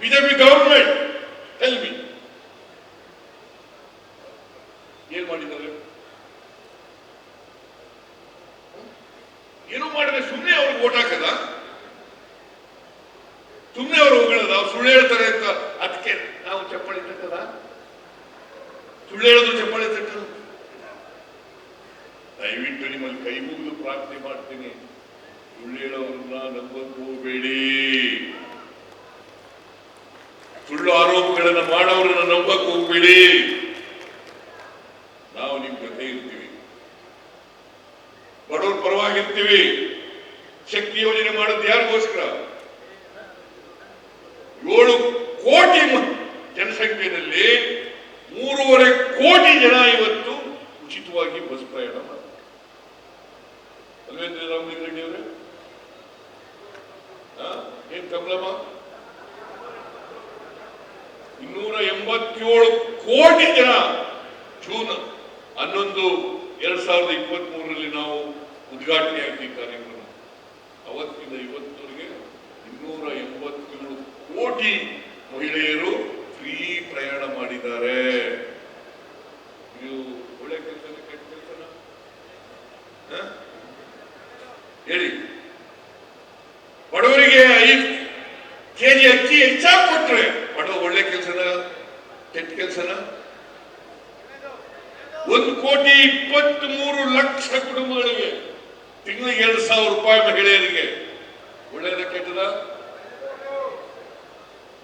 BJP government ಮಿ ಏನ್ ಮಾಡಿದ್ದಾರೆ? ಏನು ಮಾಡಿದ್ರೆ ಸುಮ್ಮನೆ ಅವ್ರಿಗೆ ಓಟ್ ಹಾಕದ? ಸುಮ್ಮನೆ ಅವ್ರು ಹೋಗಳದ ಅವ್ರು ಸುಳ್ಳು ಹೇಳ್ತಾರೆ ಅಂತ ಅದಕ್ಕೆ ನಾವು ಚಪ್ಪಾಳಿ ತಟ್ಟದ ಸುಳ್ಳು ಹೇಳೋದು ಚಪ್ಪಾಳಿ ತಟ್ಟದು ದಯವಿಟ್ಟು ನಿಮ್ಮಲ್ಲಿ ಕೈ ಮುಗಿದು ಪ್ರಾರ್ಥನೆ ಮಾಡ್ತೀನಿ. ಸುಳ್ಳು ಹೇಳೋರನ್ನ ನಂಬಕ್ ಹೋಗಬೇಡಿ ಸುಳ್ಳು ಆರೋಪಗಳನ್ನು ಮಾಡೋರನ್ನ ನಂಬಕ್ ಹೋಗ್ಬೇಡಿ ನಾವು ನಿಮ್ ಜೊತೆ ಇರ್ತೀವಿ. ಬಡವ್ರ ಪರವಾಗಿರ್ತೀವಿ. ಶಕ್ತಿ ಯೋಜನೆ ಮಾಡೋದು ಯಾರಿಗೋಸ್ಕರ? ಏಳು ಕೋಟಿ ಜನಸಂಖ್ಯೆಯಲ್ಲಿ ಮೂರುವರೆ ಕೋಟಿ ಜನ ಇವತ್ತು ಉಚಿತವಾಗಿ ಬಸ್ ಪ್ರಯಾಣ ಮಾಡ್ತಾರೆ. ಅಲ್ವೇಂದ್ರ ರಾಮಲಿಂಗ ರೆಡ್ಡಿ ಅವರೇ? ಏನ್ ಕಮಲಮ್ಮ ಇನ್ನೂರ ಎಂಬತ್ತೇಳು ಕೋಟಿ ಜನ ಜೂನ್ ಹನ್ನೊಂದು ಎರಡ್ ಸಾವಿರದ ಇಪ್ಪತ್ತ್ ಮೂರರಲ್ಲಿ ನಾವು ಉದ್ಘಾಟನೆ ಆಗ್ತೀವಿ ಕಾರ್ಯಕ್ರಮ. ಅವತ್ತಿಂದ ಇವತ್ತವರೆಗೆ ಇನ್ನೂರ ಎಂಬತ್ತೇಳು ಕೋಟಿ ಮಹಿಳೆಯರು ಫ್ರೀ ಪ್ರಯಾಣ ಮಾಡಿದ್ದಾರೆ. ಇದು ಒಳ್ಳೆ ಕೆಲಸ ಕೆಟ್ಟ ಕೆಲಸನ? ಹೇಳಿ. ಬಡವರಿಗೆ ಐದು ಕೆಜಿ ಅಕ್ಕಿ ಹೆಚ್ಚಾಗಿ ಒಳ್ಳೆ ಕೆಲಸನ ಕೆಟ್ಟ ಕೆಲಸನ? ಒಂದು ಕೋಟಿ ಇಪ್ಪತ್ತ್ ಮೂರು ಲಕ್ಷ ಕುಟುಂಬಗಳಿಗೆ ತಿಂಗಳಿಗೆ ಎರಡು ಸಾವಿರ ರೂಪಾಯಿ ಮಹಿಳೆಯರಿಗೆ ಒಳ್ಳೆಯದ ಕೆಟ್ಟದ?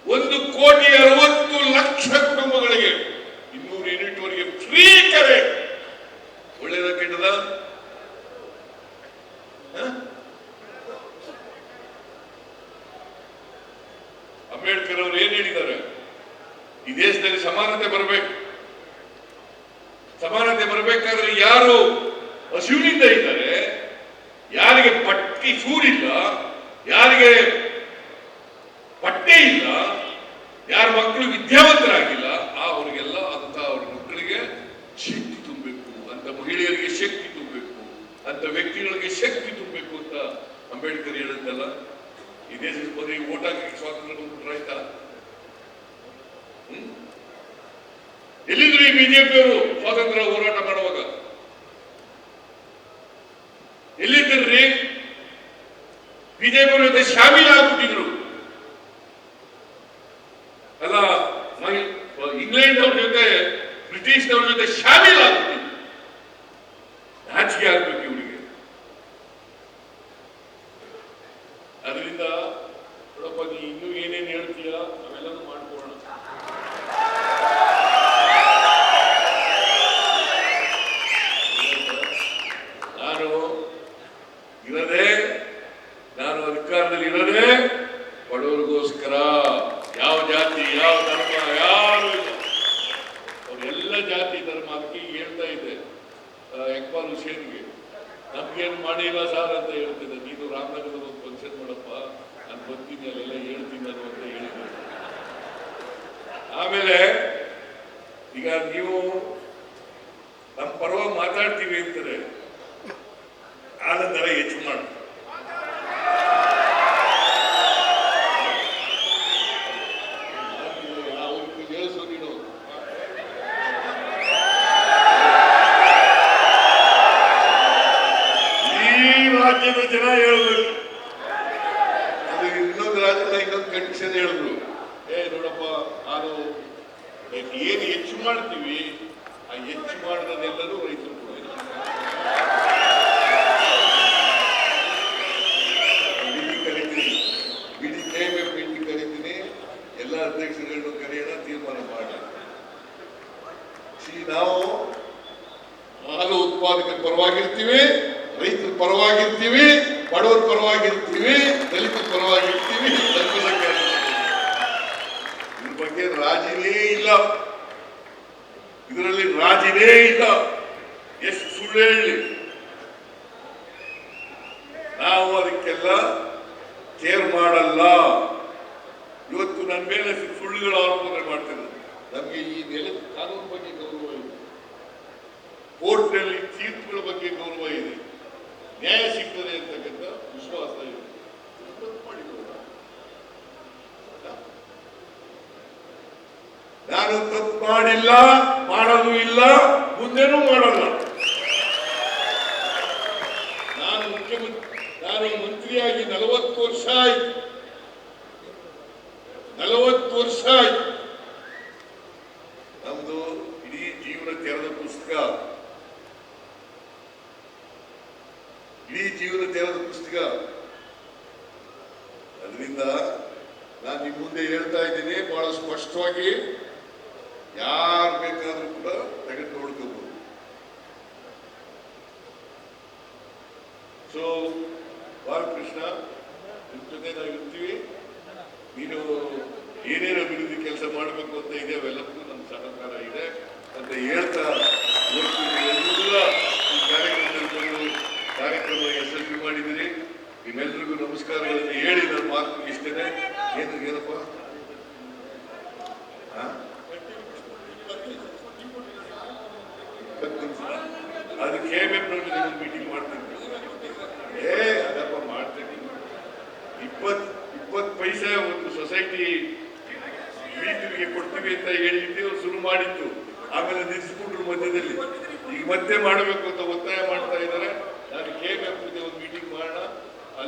ಒಂದು ಕೋಟಿ ಅರವತ್ತು ಲಕ್ಷ ಕುಟುಂಬಗಳಿಗೆ ಇನ್ನೂರು ಯೂನಿಟ್ ವರೆಗೆ ಫ್ರೀ ಕರೆ. ಒಳ್ಳೆಯದ ಕೆಟ್ಟದ? ಅಂಬೇಡ್ಕರ್ ಅವರು ಏನ್ ಹೇಳಿದ್ದಾರೆ? ಈ ದೇಶದಲ್ಲಿ ಸಮಾನತೆ ಬರಬೇಕು ಸಮಾನತೆ ಬರಬೇಕಾದ್ರೆ ಯಾರು ಹಸಿವಿನಿಂದ ಇದ್ದಾರೆ, ಯಾರಿಗೆ ಪಟ್ಟಿ ಸೂರಿಲ್ಲ, ಯಾರಿಗೆ ಪಟ್ಟೆ ಇಲ್ಲ, ಯಾರ ಮಕ್ಕಳು ವಿದ್ಯಾವಂತರಾಗಿಲ್ಲ ಆ ಅವರಿಗೆಲ್ಲ ಅಂತ ಅವ್ರ ಮಕ್ಕಳಿಗೆ ಶಕ್ತಿ ತುಂಬಬೇಕು ಅಂತ, ಮಹಿಳೆಯರಿಗೆ ಶಕ್ತಿ ತುಂಬಬೇಕು ಅಂತ, ವ್ಯಕ್ತಿಗಳಿಗೆ ಶಕ್ತಿ ತುಂಬಬೇಕು ಅಂತ ಅಂಬೇಡ್ಕರ್ ಹೇಳಿದ್ದಲ್ಲ ಈ ದೇಶದ ಬರೀ ಓಟ್ ಹಾಕಿ ಸ್ವಾತಂತ್ರ್ಯ ಬಂದ್ಬಿಟ್ರೆ ಆಯ್ತಾ ಹ್ಮ್? ಎಲ್ಲಿದ್ರು ಈ ಬಿಜೆಪಿಯವರು ಸ್ವಾತಂತ್ರ್ಯ ಹೋರಾಟ ಮಾಡುವಾಗ? ಎಲ್ಲಿದ್ದರ್ರಿ ಬಿಜೆಪಿ ಜೊತೆ ಶಾಮೀಲಾಗ್ಬಿಟ್ಟಿದ್ರು ಅಲ್ಲ, ಮಹಿ- ಇಂಗ್ಲೆಂಡ್ ಅವ್ರ ಜೊತೆ, ಬ್ರಿಟಿಷ್ನವ್ರ ಜೊತೆ ಶಾಮೀಲಾಗ್ಬಿಟ್ಟಿದ್ರು ನಾಚಿಕೆ ಆಗ್ಬೇಕು ಬಡವರಿಗೋಸ್ಕರ ಯಾವ ಜಾತಿ, ಯಾವ ಧರ್ಮ, ಯಾರು ಇಲ್ಲ. ಅವರೆಲ್ಲ ಜಾತಿ ಧರ್ಮ ಅದಕ್ಕೆ ಹೇಳ್ತಾ ಇದ್ದೆ ಎಕ್ಬಾಲ್ ಹುಸೇನ್ಗೆ. ನಮ್ಗೇನು ಮಾಡಿಲ್ಲ ಸರ್ ಅಂತ ಹೇಳ್ತಿದ್ದೆ, ನೀನು ರಾಮನಗರದ ಒಂದು ಫಂಕ್ಷನ್ ಮಾಡಪ್ಪ, ನಾನು ಬರ್ತೀನಿ, ಅಲ್ಲೆಲ್ಲ ಹೇಳ್ತೀನಿ ನಾನು ಅಂತ ಹೇಳಿದ್ದೆ ಆಮೇಲೆ ಈಗ ನೀವು ನಮ್ಮ ಪರವಾಗಿ ಮಾತಾಡ್ತೀವಿ ಅಂತಾರೆ. ಆನಂದರ ಹೆಚ್ಚು ಮಾಡಿ. ಜನ ಹೇಳ್ಬೇಕು ಅದು ಇನ್ನೊಂದು ರಾಜ್ಯದ ಇನ್ನೊಂದು ಕಂಡೀಷನ್ ಹೇಳಿದ್ರು. ಏ, ನೋಡಪ್ಪ, ನಾನು ಏನು ಹೆಚ್ಚು ಮಾಡ್ತೀವಿ, ಆ ಹೆಚ್ಚು ಮಾಡಿದೆಲ್ಲರೂ ರೈತರು ಎಲ್ಲ ಅಧ್ಯಕ್ಷರುಗಳನ್ನು ಕರೆಯೋಣ, ತೀರ್ಮಾನ ಮಾಡಿ ನಾವು ಹಾಲು ಉತ್ಪಾದಕ ಪರವಾಗಿರ್ತೀವಿ. ರೈತರ ಪರವಾಗಿರ್ತೀವಿ, ಬಡವರ ಪರವಾಗಿರ್ತೀವಿ, ದಲಿತರ ಪರವಾಗಿರ್ತೀವಿ ಇದ್ರ ಬಗ್ಗೆ ರಾಜಿನೇ ಇಲ್ಲ. ಇದರಲ್ಲಿ ರಾಜಿನೇ ಇಲ್ಲ. ಎಷ್ಟು ಸುಳ್ಳು ಹೇಳಿ. ನಾವು ಅದಕ್ಕೆಲ್ಲ ಕೇರ್ ಮಾಡಲ್ಲ. ಇವತ್ತು ನನ್ನ ಮೇಲೆ ಸುಳ್ಳುಗಳ ಆರೋಪನೆ ಮಾಡ್ತಿರೋದು ನಮಗೆ ಈ ನೆಲದ ಕಾನೂನು ಬಗ್ಗೆ ಗೌರವ ಇದೆ ಕೋರ್ಟ್ನಲ್ಲಿ ತೀರ್ಪುಗಳ ಬಗ್ಗೆ ಸಿಗ್ತದೆ ಅಂತಕ್ಕಂಥ ವಿಶ್ವಾಸ ಇದೆ. ತಪ್ಪು ಮಾಡಿಲ್ಲ ಮಾಡಲು ಇಲ್ಲ, ಮುಂದೆನೂ ಮಾಡಲ್ಲ. ನಾನು ಮುಖ್ಯಮಂತ್ರಿ, ನಾನು ಮಂತ್ರಿಯಾಗಿ ನಲವತ್ತು ವರ್ಷ ಆಯ್ತು. ನಲವತ್ತು ವರ್ಷ ಆಯ್ತು. ಅದರಿಂದ ನಾನು ನಿಮ್ಮ ಮುಂದೆ ಹೇಳ್ತಾ ಇದ್ದೀನಿ, ಬಹಳ ಸ್ಪಷ್ಟವಾಗಿ ಯಾರು ಬೇಕಾದರೂ ಕೂಡ ತೆಗೆದು ನೋಡ್ಕೋಬಹುದು ಸೊ ಬಾಲಕೃಷ್ಣ, ನಿಮ್ ಜೊತೆ ನಾವು ಇರ್ತೀವಿ. ನೀನು ಏನೇನು ಅಭಿವೃದ್ಧಿ ಕೆಲಸ ಮಾಡಬೇಕು ಅಂತ ಇದೆ ಅವೆಲ್ಲಕ್ಕೂ ನಮ್ಮ ಸಹಕಾರ ಇದೆ ಅಂತ ಹೇಳ್ತಾ ಇವತ್ತು ನೀವೆಲ್ಲ ಈ ಕಾರ್ಯಕ್ರಮದಲ್ಲಿ ಬಂದು ಕಾರ್ಯಕ್ರಮ ಯಶಸ್ವಿ ಮಾಡಿದ್ದೀರಿ ನಿಮ್ಮೆಲ್ಲರಿಗೂ ನಮಸ್ಕಾರಗಳನ್ನು ಹೇಳಿ ನನ್ನ ಮುಗಿಸ್ತೇನೆ ಏನು ಏನಪ್ಪ ಹಾ? ಇಪ್ಪತ್ತು ನಿಮಿಷ. ಅದು ಕೇಳಬೇಕು ಮೀಟಿಂಗ್ ಮಾಡ್ತೀನಿ ಏ, ಅದಪ್ಪ ಮಾಡ್ತೀನಿ. ಇಪ್ಪತ್ ಇಪ್ಪತ್ತು ಪೈಸೆ ಒಂದು ಸೊಸೈಟಿ ಮೀಟರ್ಗೆ ಕೊಡ್ತೀವಿ ಅಂತ ಹೇಳಿಟ್ಟು ಶುರು ಮಾಡಿತ್ತು. ಆಮೇಲೆ ನಿಲ್ಲಿಸ್ಬಿಟ್ರು ಮಧ್ಯದಲ್ಲಿ. ಈಗ ಮತ್ತೆ ಮಾಡಬೇಕು ಅಂತ ಒತ್ತಾಯ ಮಾಡ್ತಾ